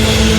என்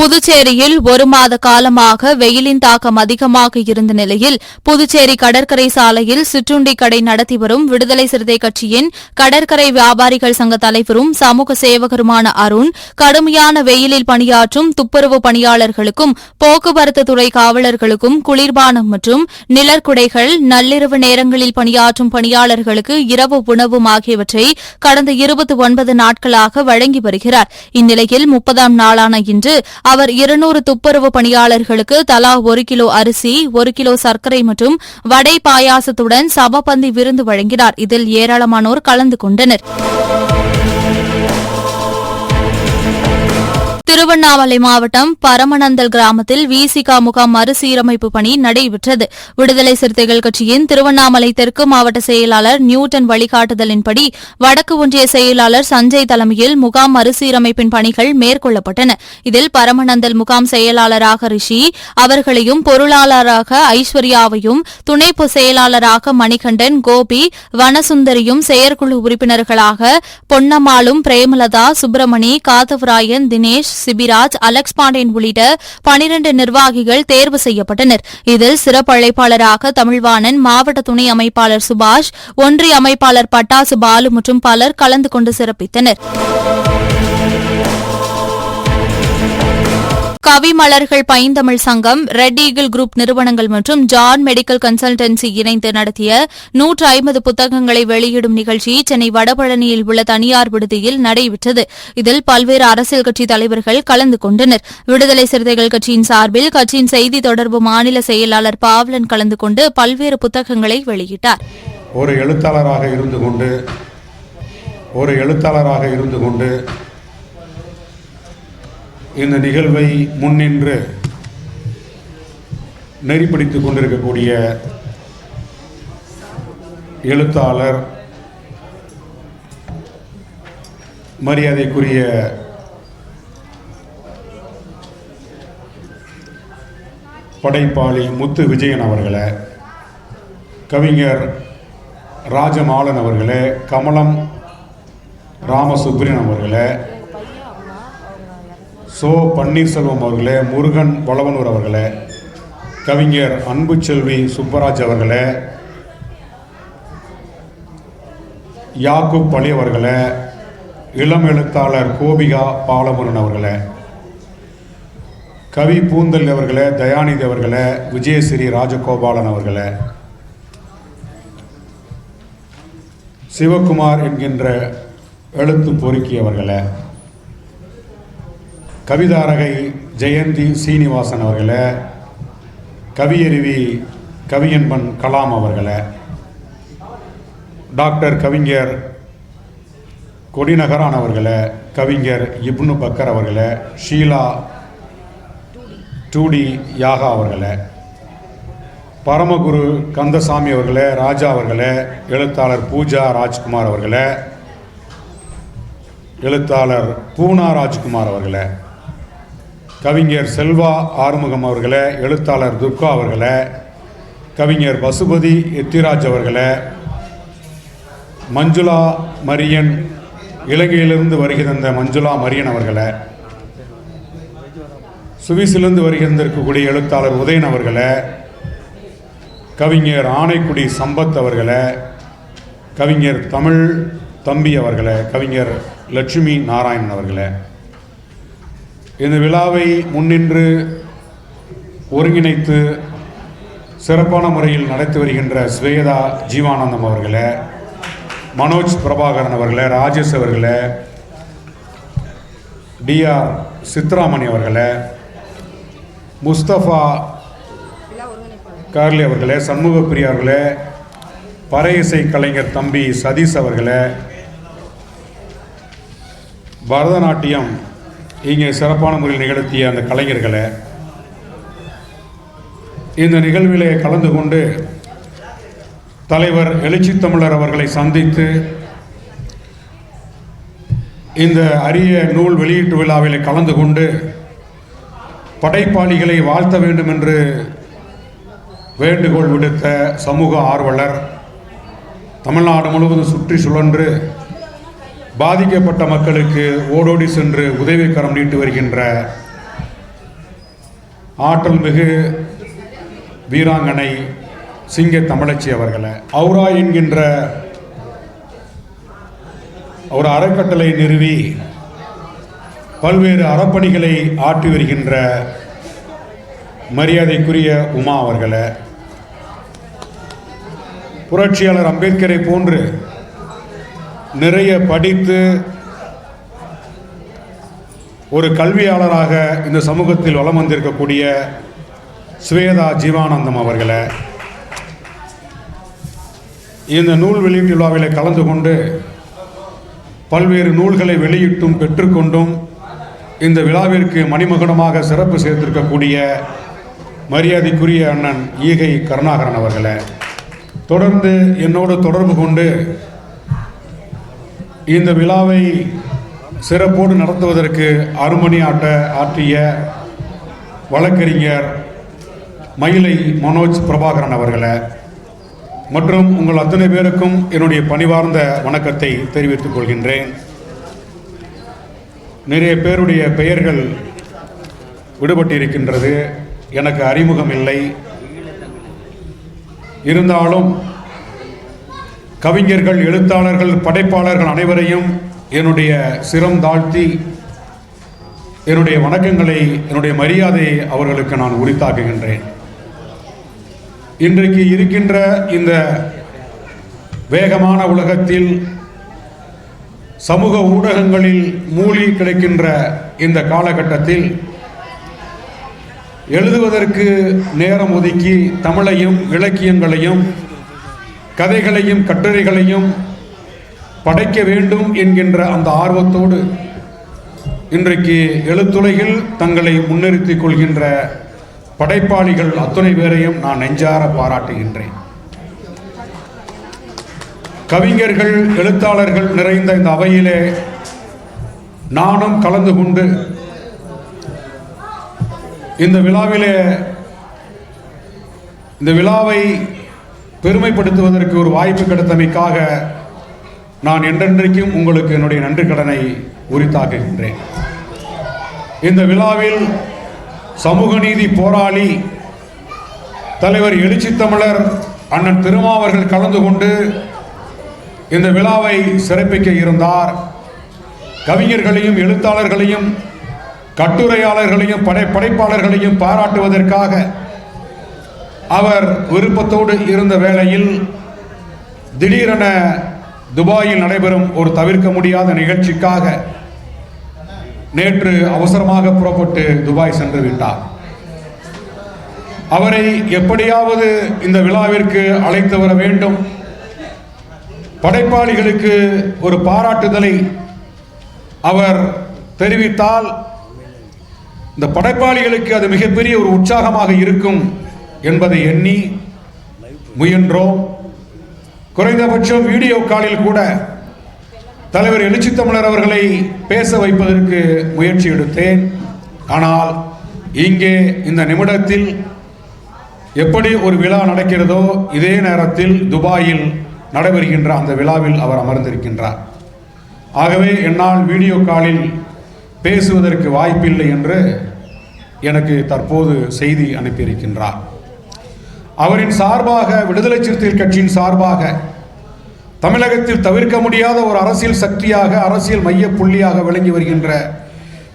புதுச்சேரியில் ஒரு மாத காலமாக வெயிலின் தாக்கம் அதிகமாக இருந்த நிலையில் புதுச்சேரி கடற்கரை சாலையில் சிற்றுண்டி கடை நடத்தி வரும் விடுதலை சிறுத்தை கட்சியின் கடற்கரை வியாபாரிகள் சங்க தலைவரும் சமூக சேவகருமான அருண் கடுமையான வெயிலில் பணியாற்றும் துப்புரவு பணியாளர்களுக்கும் போக்குவரத்து துறை காவலர்களுக்கும் குளிர்பானம் மற்றும் நிழற்குடைகள் நள்ளிரவு நேரங்களில் பணியாற்றும் பணியாளர்களுக்கு இரவு உணவும் ஆகியவற்றை கடந்த இருபத்தி ஒன்பது நாட்களாக வழங்கி வருகிறார். இந்நிலையில் முப்பதாம் நாளான இன்று அவர் இருநூறு துப்புரவு பணியாளர்களுக்கு தலா ஒரு கிலோ அரிசி ஒரு கிலோ சர்க்கரை மற்றும் வடை பாயாசத்துடன் சமபந்தி விருந்து வழங்கினார். இதில் ஏராளமானோர் கலந்து கொண்டனர். திருவண்ணாமலை மாவட்டம் பரமநந்தல் கிராமத்தில் விசிகா முகாம் மறுசீரமைப்பு பணி நடைபெற்றது. விடுதலை சிறுத்தைகள் கட்சியின் திருவண்ணாமலை தெற்கு மாவட்ட செயலாளர் நியூட்டன் வழிகாட்டுதலின்படி வடக்கு ஒன்றிய செயலாளர் சஞ்சய் தலைமையில் முகாம் மறுசீரமைப்பின் பணிகள் மேற்கொள்ளப்பட்டன. இதில் பரமநந்தல் முகாம் செயலாளராக ரிஷி அவர்களையும் பொருளாளராக ஐஸ்வர்யாவையும் துணை பொ- செயலாளராக மணிகண்டன் கோபி வனசுந்தரியும் செயற்குழு உறுப்பினர்களாக பொன்னம்மாளும் பிரேமலதா சுப்பிரமணி காத்தவராயன் தினேஷ் சிபி சிபிராஜ் அலெக்ஸ் பாண்டியன் உள்ளிட்ட பனிரண்டு நிர்வாகிகள் தேர்வு செய்யப்பட்டனர். இதில் சிறப்பு அழைப்பாளராக தமிழ்வாணன் மாவட்ட துணை அமைப்பாளர் சுபாஷ் ஒன்றிய அமைப்பாளர் பட்டாசு பாலு மற்றும் பலர் கலந்து கொண்டு சிறப்பித்தனர். கவிமலர்கள் பைந்தமிழ் சங்கம் ரெட் ஈகிள் குரூப் நிறுவனங்கள் மற்றும் ஜான் மெடிக்கல் கன்சல்டன்சி இணைந்து நடத்திய நூற்று ஐம்பது புத்தகங்களை வெளியிடும் நிகழ்ச்சி சென்னை வடபழனியில் உள்ள தனியார் விடுதியில் நடைபெற்றது. இதில் பல்வேறு அரசியல் கட்சி தலைவர்கள் கலந்து கொண்டனர். விடுதலை சிறுத்தைகள் கட்சியின் சார்பில் கட்சியின் செய்தி தொடர்பு மாநில செயலாளர் பாவ்லன் கலந்து கொண்டு பல்வேறு புத்தகங்களை வெளியிட்டார். ஒரு எழுத்தாளராக இருந்து கொண்டு ஒரு எழுத்தாளராக இருந்து கொண்டு இந்த நிகழ்வை முன்னின்று நெறிப்படுத்தி கொண்டிருக்கக்கூடிய எழுத்தாளர் மரியாதைக்குரிய படைப்பாளி முத்து விஜயன் அவர்களை கவிஞர் ராஜமாலன் அவர்களே கமலம் ராமசுப்ரியன் அவர்களே சோ பன்னீர்செல்வம் அவர்களே முருகன் வளவனூர் அவர்களே கவிஞர் அன்புச்செல்வி சுப்பராஜ் அவர்களே யாக்குப் பழி அவர்களே இளம் எழுத்தாளர் கோபிகா பாலமுருகன் அவர்களே கவி பூந்தல் அவர்களே தயாநிதி அவர்களே விஜயஸ்ரீ ராஜகோபாலன் அவர்களே சிவகுமார் என்கின்ற எழுத்து பொறுக்கி அவர்களே கவிதாரகை ஜெயந்தி சீனிவாசன் அவர்களை கவியருவி கவியன்பன் கலாம் அவர்களை டாக்டர் கவிஞர் கொடிநகரானவர்களை கவிஞர் இப்னு பக்கர் அவர்களை ஷீலா டூடி யாகா அவர்களை பரமகுரு கந்தசாமி அவர்களை ராஜா அவர்களை எழுத்தாளர் பூஜா ராஜ்குமார் அவர்களை எழுத்தாளர் பூனா ராஜ்குமார் அவர்களை கவிஞர் செல்வா ஆறுமுகம் அவர்களை எழுத்தாளர் துர்கா அவர்களை கவிஞர் பசுபதி எத்திராஜ் அவர்களை மஞ்சுளா மரியன் இலங்கையிலிருந்து வருகை தந்த மஞ்சுளா மரியன் அவர்களை சுவிஸிலிருந்து வருகின்றிருக்கக்கூடிய எழுத்தாளர் உதயன் அவர்களை கவிஞர் ஆனைக்குடி சம்பத் அவர்களை கவிஞர் தமிழ் தம்பி அவர்களை கவிஞர் லட்சுமி நாராயணன் அவர்களை. இந்த விழாவை முன்னின்று ஒருங்கிணைத்து சிறப்பான முறையில் நடத்தி வருகின்ற ஸ்வேதா ஜீவானந்தம் அவர்களே மனோஜ் பிரபாகரன் அவர்களே ராஜேஷ் அவர்களே டிஆர் சித்ராமணி அவர்களே முஸ்தபா கார்லி அவர்களே சண்முக பிரியார்களே பறை இசை கலைஞர் தம்பி சதீஷ் அவர்களே பரதநாட்டியம் இங்கே சிறப்பான முறையில் நிகழ்த்திய அந்த கலைஞர்களை இந்த நிகழ்விலே கலந்து கொண்டு தலைவர் எழுச்சி தமிழர் அவர்களை சந்தித்து இந்த அரிய நூல் வெளியீட்டு விழாவில் கலந்து கொண்டு படைப்பாளிகளை வாழ்த்த வேண்டும் என்று வேண்டுகோள் விடுத்த சமூக ஆர்வலர் தமிழ்நாடு முழுவதும் சுற்றி சுழன்று பாதிக்கப்பட்ட மக்களுக்கு ஓடோடி சென்று உதவிக்கரம் நீட்டு வருகின்ற ஆற்றல் மிகு வீராங்கனை சிங்க தமிழச்சி அவர்களை அவுரா என்கின்ற ஒரு அறக்கட்டளை நிறுவி பல்வேறு அறப்பணிகளை ஆற்றி வருகின்ற மரியாதைக்குரிய உமா அவர்களை புரட்சியாளர் அம்பேத்கரை போன்று நிறைய படித்து ஒரு கல்வியாளராக இந்த சமூகத்தில் வலம் வந்திருக்கக்கூடிய ஸ்வேதா ஜீவானந்தம் அவர்களை இந்த நூல் வெளியீட்டு விழாவில் கலந்து கொண்டு பல்வேறு நூல்களை வெளியிட்டும் பெற்றுக்கொண்டும் இந்த விழாவிற்கு மணிமகுடமாக சிறப்பு சேர்த்திருக்கக்கூடிய மரியாதைக்குரிய அண்ணன் ஈகை கருணாகரன் அவர்களை தொடர்ந்து என்னோடு தொடர்பு கொண்டு இந்த விழாவை சிறப்போடு நடத்துவதற்கு அருமணி ஆட்ட ஆற்றிய வழக்கறிஞர் மயிலை மனோஜ் பிரபாகரன் அவர்களை மற்றும் உங்கள் அத்தனை பேருக்கும் என்னுடைய பணிவார்ந்த வணக்கத்தை தெரிவித்துக் கொள்கின்றேன். நிறைய பேருடைய பெயர்கள் விடுபட்டிருக்கின்றது. எனக்கு அறிமுகம் இல்லை. இருந்தாலும் கவிஞர்கள் எழுத்தாளர்கள் படைப்பாளர்கள் அனைவரையும் என்னுடைய சிரம் தாழ்த்தி என்னுடைய வணக்கங்களை என்னுடைய மரியாதையை அவர்களுக்கு நான் உரித்தாக்குகின்றேன். இன்றைக்கு இருக்கின்ற இந்த வேகமான உலகத்தில் சமூக ஊடகங்களில் மூழ்கி கிடைக்கின்ற இந்த காலகட்டத்தில் எழுதுவதற்கு நேரம் ஒதுக்கி தமிழையும் இலக்கியங்களையும் கதைகளையும் கட்டுரைகளையும் படைக்க வேண்டும் என்கின்ற அந்த ஆர்வத்தோடு இன்றைக்கு எழுத்துலகில் தங்களை முன்னிறுத்திக் கொள்கின்ற படைப்பாளிகள் அத்துணை பேரையும் நான் நெஞ்சார பாராட்டுகின்றேன். கவிஞர்கள் எழுத்தாளர்கள் நிறைந்த இந்த அவையிலே நானும் கலந்து கொண்டு இந்த விழாவிலே இந்த விழாவை பெருமைப்படுத்துவதற்கு ஒரு வாய்ப்பு கிடைத்தமைக்காக நான் என்றென்றைக்கும் உங்களுக்கு என்னுடைய நன்றி கடனை உரித்தாக்குகின்றேன். இந்த விழாவில் சமூக நீதி போராளி தலைவர் எழுச்சி தமிழர் அண்ணன் திருமாவர்கள் கலந்து கொண்டு இந்த விழாவை சிறப்பிக்க இருந்தார். கவிஞர்களையும் எழுத்தாளர்களையும் கட்டுரையாளர்களையும் படை படைப்பாளர்களையும் பாராட்டுவதற்காக அவர் விருப்பத்தோடு இருந்த வேளையில் திடீரென துபாயில் நடைபெறும் ஒரு தவிர்க்க முடியாத நிகழ்ச்சிக்காக நேற்று அவசரமாக புறப்பட்டு துபாய் சென்று விட்டார். அவரை எப்படியாவது இந்த விழாவிற்கு அழைத்து வர வேண்டும். படைப்பாளிகளுக்கு ஒரு பாராட்டுதலை அவர் தெரிவித்தால் இந்த படைப்பாளிகளுக்கு அது மிகப்பெரிய ஒரு உற்சாகமாக இருக்கும். என்பதை எண்ணி முயன்றோம். குறைந்தபட்சம் வீடியோ காலில் கூட தலைவர் எழுச்சி தமிழர் அவர்களை பேச வைப்பதற்கு முயற்சி எடுத்தேன். ஆனால் இங்கே இந்த நிமிடத்தில் எப்படி ஒரு விழா நடக்கிறதோ இதே நேரத்தில் துபாயில் நடைபெறுகின்ற அந்த விழாவில் அவர் அமர்ந்திருக்கின்றார். ஆகவே என்னால் வீடியோ காலில் பேசுவதற்கு வாய்ப்பில்லை என்று எனக்கு தற்போது செய்தி அனுப்பியிருக்கின்றார். அவரின் சார்பாக விடுதலை சிறுத்தைகள் கட்சியின் சார்பாக தமிழகத்தில் தவிர்க்க முடியாத ஒரு அரசியல் சக்தியாக அரசியல் மைய புள்ளியாக விளங்கி வருகின்ற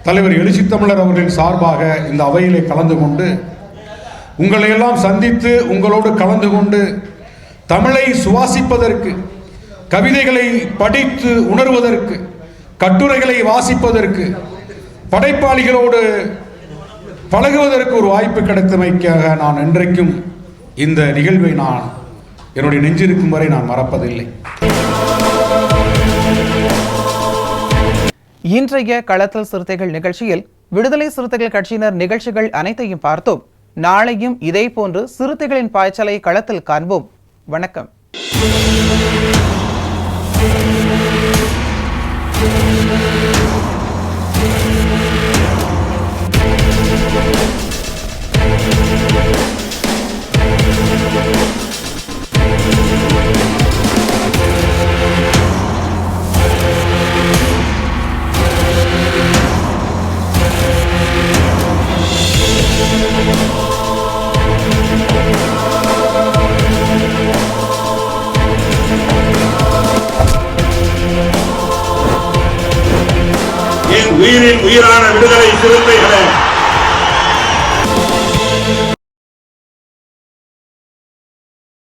தலைவர் எழுச்சி தமிழர் அவர்களின் சார்பாக இந்த அவையிலே கலந்து கொண்டு உங்களை எல்லாம் சந்தித்து உங்களோடு கலந்து கொண்டு தமிழை சுவாசிப்பதற்கு கவிதைகளை படித்து உணர்வதற்கு கட்டுரைகளை வாசிப்பதற்கு படைப்பாளிகளோடு பழகுவதற்கு ஒரு வாய்ப்பு கிடைத்தமைக்காக நான் என்றைக்கும் இந்த நிகழ்வை நான் என்னுடைய நெஞ்சிருக்கும் வரை நான் மறப்பதில்லை. இன்றைய களத்தல் சிறுத்தைகள் நிகழ்ச்சியில் விடுதலை சிறுத்தைகள் கட்சியினர் நிகழ்ச்சிகள் அனைத்தையும் பார்த்தோம். நாளையும் இதேபோன்று சிறுத்தைகளின் பாய்ச்சலை களத்தில் காண்போம். வணக்கம். என்